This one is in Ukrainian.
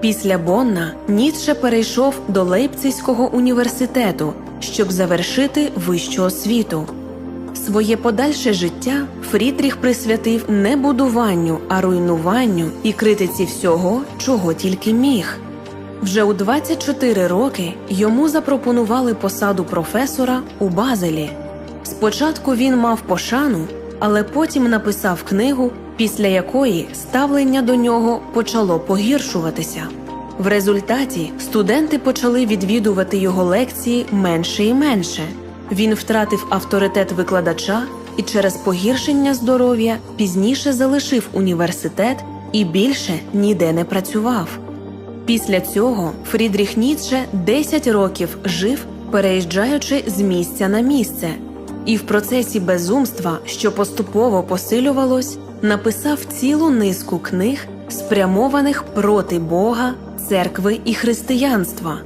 Після Бонна Ніцше перейшов до Лейпцизького університету, щоб завершити вищу освіту. Своє подальше життя Фрідріх присвятив не будуванню, а руйнуванню і критиці всього, чого тільки міг. Вже у 24 роки йому запропонували посаду професора у Базелі. Спочатку він мав пошану, але потім написав книгу, після якої ставлення до нього почало погіршуватися. В результаті студенти почали відвідувати його лекції менше і менше. Він втратив авторитет викладача і через погіршення здоров'я пізніше залишив університет і більше ніде не працював. Після цього Фрідріх Ніцше 10 років жив, переїжджаючи з місця на місце, і в процесі безумства, що поступово посилювалось, написав цілу низку книг, спрямованих проти Бога, церкви і християнства.